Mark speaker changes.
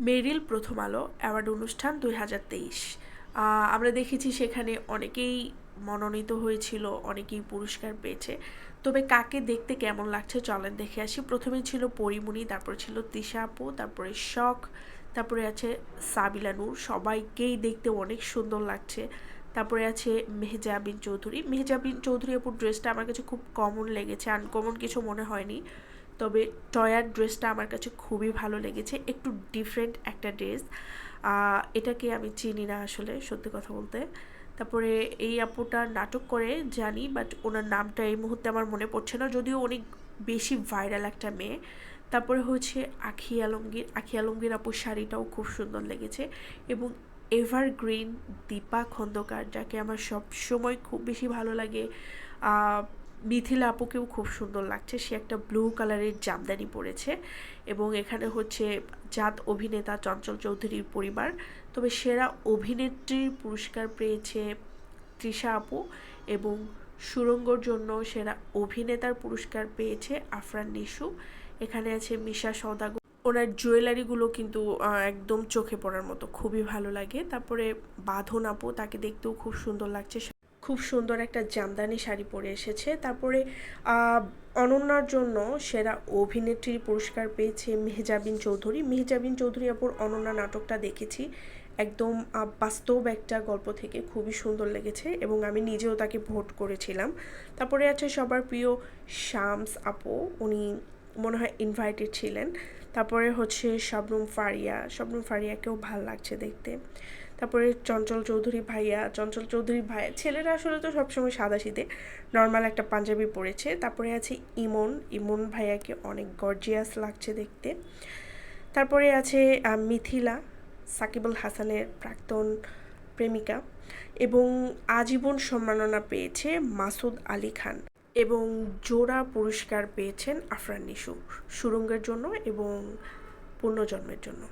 Speaker 1: মেরিল প্রথম আলো অ্যাওয়ার্ড অনুষ্ঠান দুই হাজার তেইশ। আমরা দেখেছি সেখানে অনেকেই মনোনীত হয়েছিল, অনেকেই পুরস্কার পেয়েছে। তবে কাকে দেখতে কেমন লাগছে চলেন দেখে আসি। প্রথমে ছিল পরিমণি, তারপর ছিল তিশা তারপরে শখ, তারপরে আছে সাবিলা নূর। সবাইকেই দেখতে অনেক সুন্দর লাগছে। তারপরে আছে মেহজাবিন চৌধুরী। মেহজাবিন চৌধুরী আপুর ড্রেসটা আমার কাছে খুব কমন লেগেছে আনকমন কিছু মনে হয়নি। তবে টয়ার ড্রেসটা আমার কাছে খুবই ভালো লেগেছে। একটু ডিফারেন্ট একটা ড্রেস। এটাকে আমি চিনি না আসলে, সত্যি কথা বলতে। তারপরে এই আপুটা নাটক করে, জানি বাট ওনার নামটা এই মুহূর্তে আমার মনে পড়ছে না। যদিও অনেক বেশি ভাইরাল একটা মেয়ে। তারপরে হচ্ছে আখি আলমগীর। আখি আলমগীর আপুর শাড়িটাও খুব সুন্দর লেগেছে। এবং এভারগ্রিন দীপা খন্দকার, যাকে আমার সব সময় খুব বেশি ভালো লাগে। মিথিলা আপুকেও খুব সুন্দর লাগছে। সে একটা ব্লু কালারের জামদানি পরেছে এবং এখানে হচ্ছে জাত অভিনেতা চঞ্চল চৌধুরীর পরিবার। তবে সেরা অভিনেত্রীর পুরস্কার পেয়েছে তৃষা আপু এবং সুরঙ্গর জন্য সেরা অভিনেতার পুরস্কার পেয়েছে আফরান নিশু। এখানে আছে মিশা সৌদাগর ওনার জুয়েলারিগুলো কিন্তু একদম চোখে পড়ার মতো, খুবই ভালো লাগে। তারপরে বাঁধন আপু, তাকে দেখতেও খুব সুন্দর লাগছে। খুব সুন্দর একটা জামদানি শাড়ি পরে এসেছে। তারপরে অনন্যার জন্য সেরা অভিনেত্রীর পুরস্কার পেয়েছে মেহজাবিন চৌধুরী। মেহজাবিন চৌধুরী আপুর অনন্যা নাটকটা দেখেছি। একদম বাস্তব একটা গল্প থেকে খুবই সুন্দর লেগেছে এবং আমি নিজেও তাকে ভোট করেছিলাম। তারপরে আছে সবার প্রিয় শামস আপু। উনি মনে হয় ইনভাইটেড ছিলেন। তারপরে হচ্ছে শবনম ফারিয়া শবনম ফারিয়াকেও ভালো লাগছে দেখতে। তারপরে চঞ্চল চৌধুরী ভাইয়া, চঞ্চল চৌধুরী ভাইয়া ছেলেরা আসলে তো সবসময় সাদা শীতে নর্মাল একটা পাঞ্জাবি পরেছে। তারপরে আছে ইমন ইমন ভাইয়াকে অনেক গর্জিয়াস লাগছে দেখতে। তারপরে আছে মিথিলা সাকিবুল হাসানের প্রাক্তন প্রেমিকা এবং আজীবন সম্মাননা পেয়েছে মাসুদ আলী খান। এবং জোড়া পুরস্কার পেয়েছেন আফরান নিশু সুরঙ্গের জন্য এবং পুনর্জন্মের জন্য।